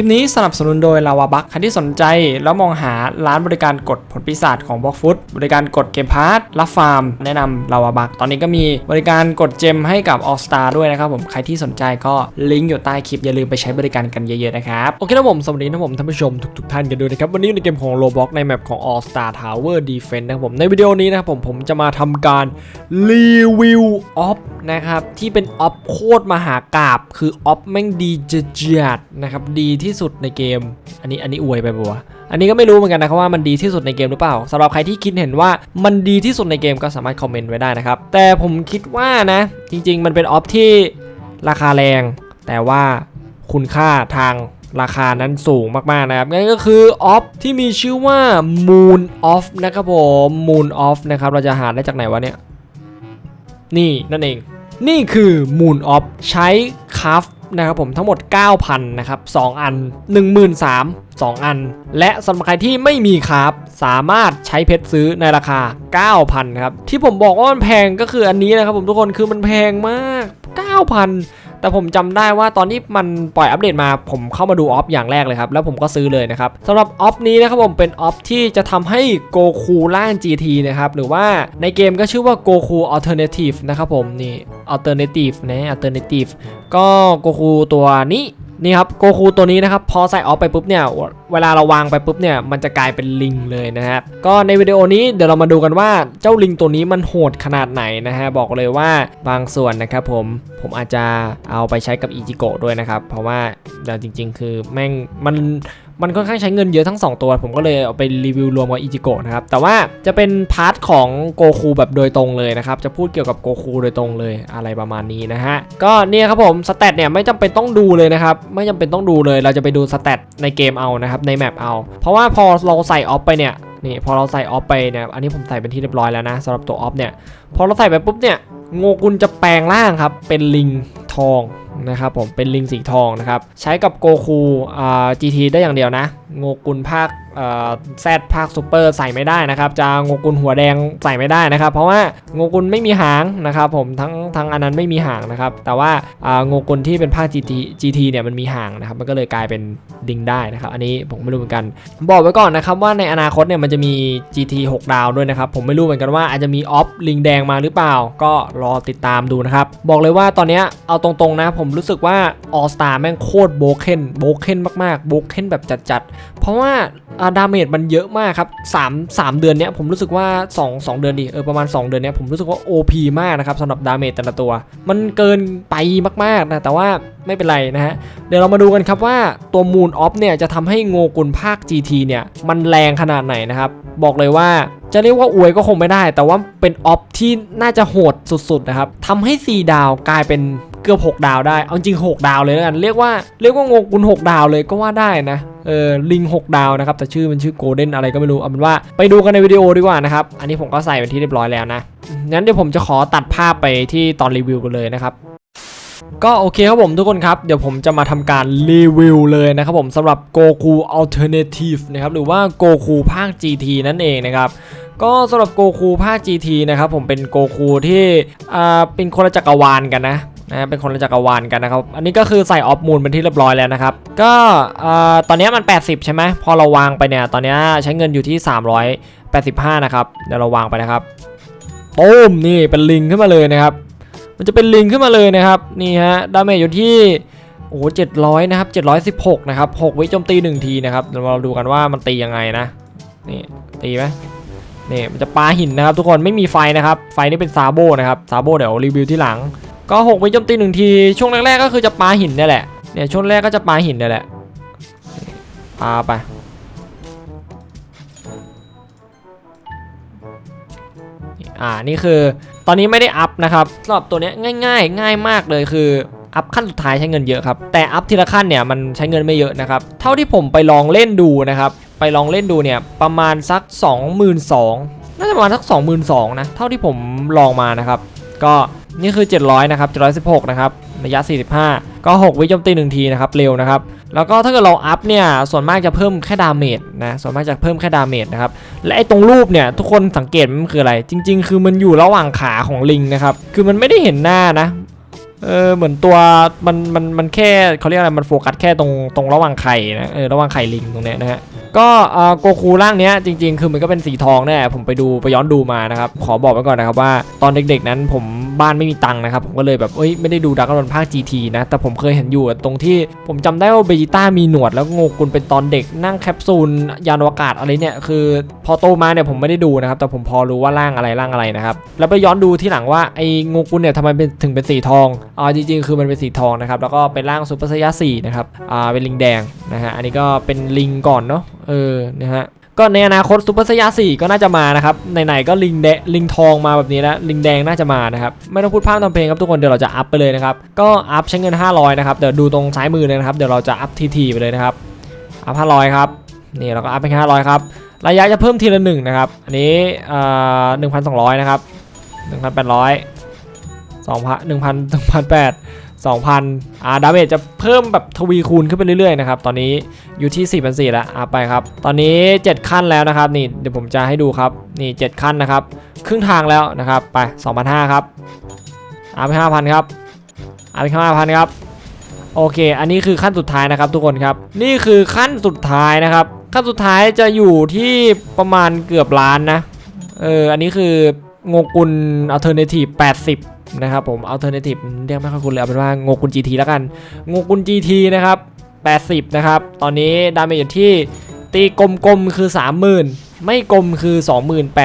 ลิปนี้สนับสนุนโดยลาวาบัคใครที่สนใจแล้วมองหาร้านบริการกดผลปีศาจของบล็อกฟุตบริการกดเกมพาร์ทรับฟาร์ม แนะนำลาวาบัคตอนนี้ก็มีบริการกดเจมให้กับ All Star ด้วยนะครับผมใครที่สนใจก็ลิงก์อยู่ใต้คลิปอย่าลืมไปใช้บริการกันเยอะๆนะครับโอเคนะผมสวัสดีนะผมท่านผู้ชมทุกๆท่านกันด้วยนะครับวันนี้ในเกมของ Roblox ในแมปของ All Star Tower Defense นะครับผมในวิดีโอนี้นะครับผมผมจะมาทำการรีวิวออฟนะครับที่เป็นออฟโคตรมหากราบคือออฟแม่งดีเจัดนะครับดีที่ที่สุดในเกม อันนี้อันนี้อวยไปปะวะอันนี้ก็ไม่รู้เหมือนกันนะครับว่ามันดีที่สุดในเกมหรือเปล่าสำหรับใครที่คิดเห็นว่ามันดีที่สุดในเกมก็สามารถคอมเมนต์ไว้ได้นะครับ แต่ผมคิดว่านะ จริง ๆ มันเป็นออฟที่ราคาแรง แต่ว่าคุณค่าทางราคานั้นสูงมาก ๆ นะครับ นั่นก็คือออฟที่มีชื่อว่า Moon Off นะครับผม Moon Off นะครับ เราจะหาได้จากไหนวะเนี่ย นี่นั่นเอง นี่คือ Moon Off ใช้คัฟ นะครับผมทั้งหมด 9,000นะครับ2อัน 13,000 2 อัน และสำหรับใครที่ไม่มีครับสามารถใช้เพชรซื้อในราคา 9,000 ครับ ที่ผมบอกว่ามันแพงก็คืออันนี้นะครับผมทุกคนคือมันแพงมาก 9,000 แต่ผมจำได้ว่าตอนที่มันปล่อยอัปเดตมาผมเข้ามาดูออฟอย่างแรกเลยครับแล้วผมก็ซื้อเลยนะครับสำหรับออฟนี้นะครับผมเป็นออฟที่จะทำให้โกคูล่าง GT นะครับหรือว่าในเกมก็ชื่อว่าโกคูอัลเทอร์เนทีฟนะครับผมนี่อัลเทอร์เนทีฟนะอัลเทอร์เนทีฟก็โกคูตัวนี้ นี่ครับโกคูตัวนี้นะครับพอใส่ออฟไปปุ๊บเนี่ยเวลาเราวางไปปุ๊บเนี่ยมันจะกลายเป็นลิงเลยนะครับก็ในวิดีโอนี้เดี๋ยวเรามาดูกันว่าเจ้าลิงตัวนี้มันโหดขนาดไหนนะฮะบอกเลยว่าบางส่วนนะครับผมผมอาจจะเอาไปใช้กับอิจิโกะด้วยนะครับเพราะว่าจริงๆ คือแม่งมัน มันค่อนข้างใช้เงินเยอะทั้ง 2 ตัว ผมก็เลยเอาไปรีวิวรวมกับอิจิโกะนะครับ แต่ว่าจะเป็นพาร์ทของโกคูแบบโดยตรงเลยนะครับ จะพูดเกี่ยวกับโกคูโดยตรงเลยอะไรประมาณนี้นะฮะ ก็เนี่ยครับผมสเตตเนี่ยไม่จำเป็นต้องดูเลยนะครับ ไม่จำเป็นต้องดูเลย เราจะไปดูสเตตในเกมเอานะครับ ในแมปเอา เพราะว่าพอเราใส่ออฟไปเนี่ยนี่พอเราใส่ออฟไปเนี่ย อันนี้ผมใส่เป็นที่เรียบร้อยแล้วนะสำหรับตัวออฟเนี่ย พอเราใส่ไปปุ๊บเนี่ย โงกุลจะแปลงร่างครับ เป็นลิงทอง นะครับผมเป็นลิงสีทองนะครับใช้กับโกคูอ่า GT ได้อย่างเดียวนะโงกุลภาคแซดภาคซูเปอร์ใส่ไม่ได้นะครับจะโงกุลหัวแดงใส่ไม่ได้นะครับ เพราะว่าโงกุลไม่มีหางนะครับผมทั้งทั้งอันนั้นไม่มีหางนะครับแต่ว่าอ่าโงกุลที่เป็นภาค GT GT เนี่ยมันมีหางนะครับมันก็เลยกลายเป็นดิงได้นะครับอันนี้ผมไม่รู้เหมือนกัน บอกไว้ก่อนนะครับว่าในอนาคตเนี่ยมันจะมี GT 6 ดาวด้วยนะครับผมไม่รู้เหมือนกันว่าอาจจะมีออฟลิงแดงมาหรือเปล่า ก็รอติดตามดูนะครับบอกเลยว่าตอนนี้เอาตรงๆนะผมรู้สึกว่า All Star แม่งโคตรโบเคนโบเคนมากๆโบเคนแบบจัดๆ เพราะว่าดาเมจมันเยอะมากครับ3 3เดือนเนี้ยผมรู้สึกว่า 2 2 เดือนดิเออประมาณ 2 เดือนเนี้ยผมรู้สึกว่า OP มากนะครับสำหรับดาเมจแต่ละตัว มันเกินไปมากๆนะแต่ว่าไม่เป็นไรนะฮะ เดี๋ยวเรามาดูกันครับว่าตัว Moon Off เนี่ยจะทำให้โงกุลภาค GT เนี่ยมันแรงขนาดไหนนะครับบอกเลยว่าจะเรียกว่าอวยก็คงไม่ได้ แต่ว่าเป็นออฟที่น่าจะโหดสุดๆนะครับทำให้ 4 ดาวกลายเป็น เกือบ 6 ดาวได้ เอาจริง 6 ดาวเลยแล้วกัน เรียกว่าเรียกว่าโงกุล6 ดาวเลยก็ว่าได้นะ เออ ลิง 6 ดาวนะครับ แต่ชื่อมันชื่อโกลเด้นอะไรก็ไม่รู้ เอาเป็นว่าไปดูกันในวิดีโอดีกว่านะครับ อันนี้ผมก็ใส่เป็นที่เรียบร้อยแล้วนะ งั้นเดี๋ยวผมจะขอตัดภาพไปที่ตอนรีวิวกันเลยนะครับก็โอเคครับผมทุกคนครับ เดี๋ยวผมจะมาทำการรีวิวเลยนะครับผมสำหรับ Goku Alternative นะครับหรือว่า Goku ภาค GT นั่นเองนะครับก็สำหรับโกคูภาค GT นะครับผมเป็นโกคูที่อ่าเป็นคนละจักรวาลกันนะ นะเป็นคนละจักรวาลกันนะครับ อันนี้ก็คือใส่ออฟมูลเป็นที่เรียบร้อยแล้วนะครับ ก็อ่าตอนนี้มัน 80 ใช่ไหมพอเราวางไปเนี่ย ตอนนี้ใช้เงินอยู่ที่ 385 นะครับ เดี๋ยวเราวางไปนะครับตูมนี่เป็นลิงขึ้นมาเลยนะครับ มันจะเป็นลิงขึ้นมาเลยนะครับ นี่ฮะ ดาเมจอยู่ที่ โอ้โหเจ็ดร้อยนะครับเจ็ดร้อยสิบหกนะครับหกวิโจมตีหนึ่งทีนะครับ เดี๋ยวเราดูกันว่ามันตียังไงนะ นี่ตีไหมนี่มันจะปาหินนะครับ ทุกคนไม่มีไฟนะครับ ไฟนี่เป็นซาโบนะครับ ซาโบเดี๋ยวรีวิวที่หลัง ก็หกวิโจมตีหนึ่งที ช่วงแรกๆก็คือจะปาหินนี่แหละ เนี่ยช่วงแรกก็จะปาหินนี่แหละ ปาไป อ่า นี่คือ ตอนนี้ไม่ได้อัพนะครับสำหรับตัวนี้ยง่ายๆ ง่ายมากเลยคืออัพขั้นสุดท้ายใช้เงินเยอะครับ แต่อัพทีละขั้นเนี่ยมันใช้เงินไม่เยอะนะครับ เท่าที่ผมไปลองเล่นดูนะครับ ไปลองเล่นดูเนี่ยประมาณสัก 22,000น่าจะประมาณสัก22,000นะ เท่าที่ผมลองมานะครับ ก็นี่คือ 700 นะครับ 716 นะครับ ระยะ 45 ก็ 6 วิโจมตี 1 ทีนะครับ เร็วนะครับ แล้วก็ถ้าเกิดเราอัพเนี่ย ส่วนมากจะเพิ่มแค่ดาเมจนะ ส่วนมากจะเพิ่มแค่ดาเมจนะครับ และไอ้ตรงรูปเนี่ย ทุกคนสังเกตมันคืออะไร จริง ๆ คือมันอยู่ระหว่างขาของลิงนะครับ คือมันไม่ได้เห็นหน้านะ เออ เหมือนตัวมันมันมันแค่เขาเรียกอะไร มันโฟกัสแค่ตรงตรงระหว่างไข่นะ เออ ระหว่างไข่ลิงตรงเนี้ยนะฮะ ก็โกคูร่างเนี้ยจริง ๆ คือมันก็เป็นสีทองแน่ผมไปดูไปย้อนดูมานะครับขอบอกไว้ก่อนนะครับว่าตอนเด็กๆนั้นผมบ้านไม่มีตังค์นะครับผมก็เลยแบบเอ้ยไม่ได้ดูดักกอนภาค GT นะแต่ผมเคยเห็นอยู่ตรงที่ผมจำได้ว่าเบจิต้ามีหนวดแล้วโงกุลเป็นตอนเด็กนั่งแคปซูลยานอวกาศอะไรเนี่ยคือพอโตมาเนี่ยผมไม่ได้ดูนะครับแต่ผมพอรู้ว่าร่างอะไรร่างอะไรนะครับแล้วไปย้อนดูที่หลังว่าไอ้โงกุลเนี่ยทำไมเป็นถึงเป็นสีทองอ่าจริงๆ คือมันเป็นสีทองนะครับแล้วก็เป็นร่างซูเปอร์ไซยาสี่นะครับอ่าเป็นลิงแดงนะฮะอันนี้ก็เป็นลิงก่อนเนาะเออนะฮะก็ในอนาคตซูเปอร์ไซยาสี่ก็น่าจะมานะครับไหนๆก็ลิงแดงลิงทองมาแบบนี้แล้วลิงแดงน่าจะมานะครับไม่ต้องพูดพร่ำทำเพลงครับทุกคนเดี๋ยวเราจะอัพไปเลยนะครับก็อัพใช้เงิน 500นะครับเดี๋ยวดูตรงซ้ายมือเลยนะครับเดี๋ยวเราจะอัพทีๆไปเลยนะครับอัพ500ครับนี่เราก็อัพไปแค่500ครับระยะจะเพิ่มทีละหนึ่งนะครับอันนี้เอ่อ1,200นะครับ1,800สองพันหนึ่งพันหนึ่งพันแปด สองพันอ่าดาเมจจะเพิ่มแบบทวีคูณขึ้นไปเรื่อยๆนะครับ ตอนนี้อยู่ที่4ี่พันสี่แล้วอ่าไปครับ ตอนนี้ 7 ขั้นแล้วนะครับ นี่เดี๋ยวผมจะให้ดูครับ นี่ 7 ขั้นนะครับ ครึ่งทางแล้วนะครับ ไป 2,500 ครับอ่าไป5,000 ครับอ่าไป5,000 ครับ โอเค อันนี้คือขั้นสุดท้ายนะครับทุกคนครับ นี่คือขั้นสุดท้ายนะครับ ขั้นสุดท้ายจะอยู่ที่ประมาณเกือบล้านนะ เออ อันนี้คืองกุล alternative 80 นะครับผม alternative เรียกไม่ค่อยคุ้นเลยเอาเป็นว่างกุล GT แล้วกันงกุล GT นะครับ 80 นะครับ ตอนนี้ดาเมจอยู่ที่ตีกลมๆคือ 30,000 ไม่กลมคือ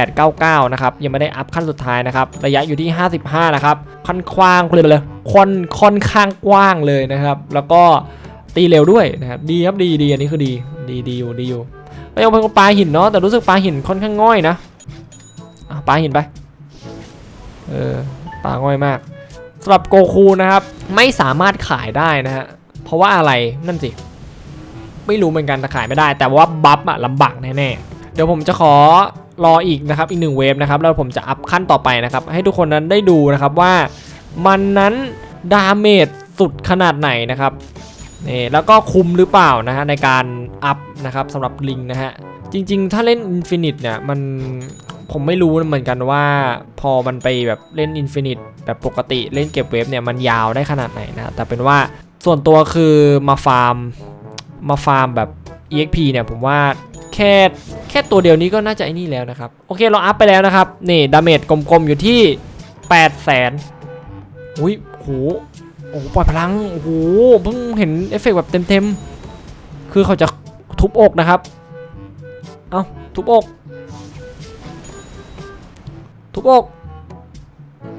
2899 นะครับ ยังไม่ได้อัพขั้นสุดท้ายนะครับ ระยะอยู่ที่ 55 นะครับค่อนข้างเลยเลยค่อนค่อนข้างกว้างเลยนะครับ แล้วก็ตีเร็วด้วยนะครับดีครับดีดีอันนี้คือดีดีดีอยู่ดีอยู่ไม่ต้องเป็ปลาหินเนาะแต่รู้สึกปลาหินค่อนข้างง่อยนะอะปลาหินไปเออ ปลาง่อยมากสำหรับโกคูนะครับ ไม่สามารถขายได้นะฮะ เพราะว่าอะไรนั่นสิ ไม่รู้เหมือนกันแต่ขายไม่ได้ แต่ว่าบัฟอะลำบากแน่ๆ เดี๋ยวผมจะขอรออีกนะครับ อีกหนึ่งเวฟนะครับ แล้วผมจะอัพขั้นต่อไปนะครับ ให้ทุกคนนั้นได้ดูนะครับว่ามันนั้นดาเมจสุดขนาดไหนนะครับนี่แล้วก็คุมหรือเปล่านะฮะในการอัพนะครับสำหรับลิงนะฮะจริง ๆ ถ้าเล่น Infinite เนี่ยมัน ผมไม่รู้เหมือนกันว่าพอมันไปแบบเล่น Infinite แบบปกติเล่นเก็บเวฟเนี่ยมันยาวได้ขนาดไหนนะแต่เป็นว่าส่วนตัวคือมาฟาร์มมาฟาร์มแบบ EXP เนี่ยผมว่าแค่แค่ตัวเดียวนี้ก็น่าจะไอ้นี่แล้วนะครับ โอเคเราอัพไปแล้วนะครับ นี่ดาเมจกลมๆอยู่ที่ 8 0 0แสนอุ้ยโหโอ้โหปล่อยพลังโอ้โหเพิ่งเห็นเอฟเฟกต์แบบเต็มๆ คือเขาจะทุบอกนะครับ เอ้าทุบอก ทุบอก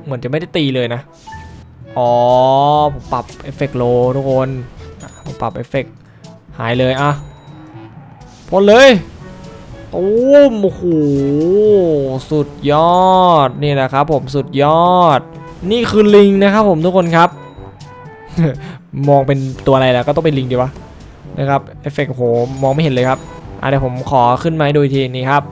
เหมือนจะไม่ได้ตีเลยนะ อ๋อ ผมปรับเอฟเฟกต์โลทุกคนผมปรับเอฟเฟกต์หายเลยอะพ่นเลยตูมโอ้โหสุดยอดนี่แหละครับผมสุดยอด นี่คือลิงนะครับผมทุกคนครับ มองเป็นตัวอะไรแล้วก็ต้องเป็นลิงดีวะนะครับเอฟเฟกต์โหมองไม่เห็นเลยครับอะเดี๋ยวผมขอขึ้นมาให้ดูทีนี่ครับ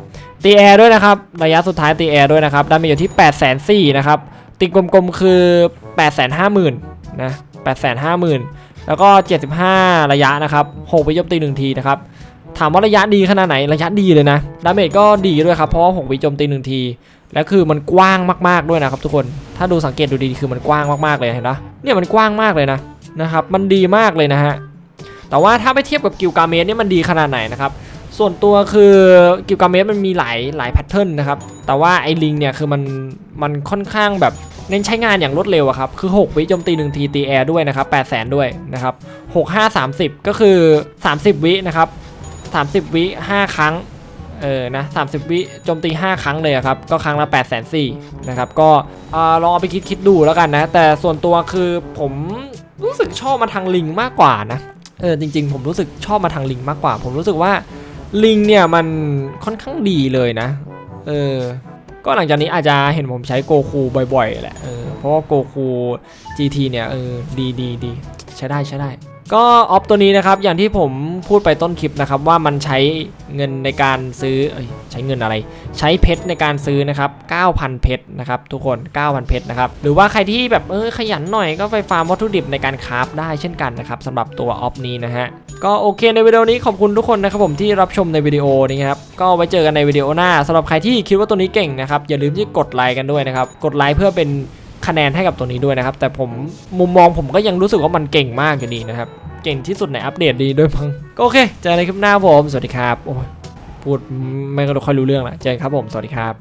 ตีแอร์ด้วยนะครับระยะสุดท้ายตีแอร์ด้วยนะครับดาเมจอยู่ที่8 4 0 0 0นะครับตีกลมๆคือ 8 5 0 0 0 0นะ8 5 0 0 0 0 แล้วก็ 75 ระยะนะครับ6ไปโจมตี1ทีนะครับถามว่าระยะดีขนาดไหนระยะดีเลยนะดาเมจก็ดีด้วยครับเพราะว่า6วิโจมตี1ทีแล้วคือมันกว้างมากๆด้วยนะครับทุกคนถ้าดูสังเกตดูดีคือมันกว้างมากๆเลยเห็นปะเนี่ยมันกว้างมากเลยนะนะครับมันดีมากเลยนะฮะแต่ว่าถ้าไปเทียบกับกิลกาเมสเนี่ยมันดีขนาดไหนนะครับ ส่วนตัวคือกิลกาเมสมันมีหลายหลายแพทเทิร์นนะครับ แต่ว่าไอ้ลิงเนี่ยคือมันมันค่อนข้างแบบเน้นใช้งานอย่างรวดเร็วอะครับ คือ 6 วิโจมตี 1 ทีตีแอร์ด้วยนะครับ8 0 0 0 0ด้วยนะครับ6 5 30 ก็คือ 30 วินะครับ 30 วิ 5 ครั้งเออนะ30 วิโจมตี 5 ครั้งเลยอะครับ ก็ครั้งละ8 4 0 0 0นะครับ ก็เออลองเอาไปคิดคิดดูแล้วกันนะ แต่ส่วนตัวคือผมรู้สึกชอบมาทางลิงมากกว่านะเออจริง ๆ ผมรู้สึกชอบมาทางลิงมากกว่า ผมรู้สึกว่า ลิงเนี่ยมันค่อนข้างดีเลยนะ เออ ก็หลังจากนี้อาจจะเห็นผมใช้โกคูบ่อยๆแหละ เออ เพราะว่าโกคู GT เนี่ยเออดีดีดีใช้ได้ใช้ได้ ก็ออฟตัวนี้นะครับอย่างที่ผมพูดไปต้นคลิปนะครับว่ามันใช้เงินในการซื้ออใช้เงินอะไร ใช้เพชรในการซื้อนะครับ 9,000 เพชรนะครับทุกคน 9,000 เพชรนะครับหรือว่าใครที่แบบเออขยันหน่อยก็ไปฟาร์มวัตถุดิบในการคราฟได้เช่นกันนะครับสำหรับตัวออฟนี้นะฮะก็โอเคในวิดีโอนี้ขอบคุณทุกคนนะครับผมที่รับชมในวิดีโอนี้ครับก็ไว้เจอกันในวิดีโอหน้าสำหรับใครที่คิดว่าตัวนี้เก่งนะครับอย่าลืมที่กดไลค์กันด้วยนะครับกดไลค์เพื่อเป็น คะแนนให้กับตัวนี้ด้วยนะครับ แต่ผมมุมมองผมก็ยังรู้สึกว่ามันเก่งมากอยู่ดีนะครับ เก่งที่สุดในอัปเดตดีด้วยพังก็โอเคเจอกันในคลิปหน้าผม สวัสดีครับ โอ้ยพูดไม่ค่อยรู้เรื่องละเจอกันครับผม สวัสดีครับ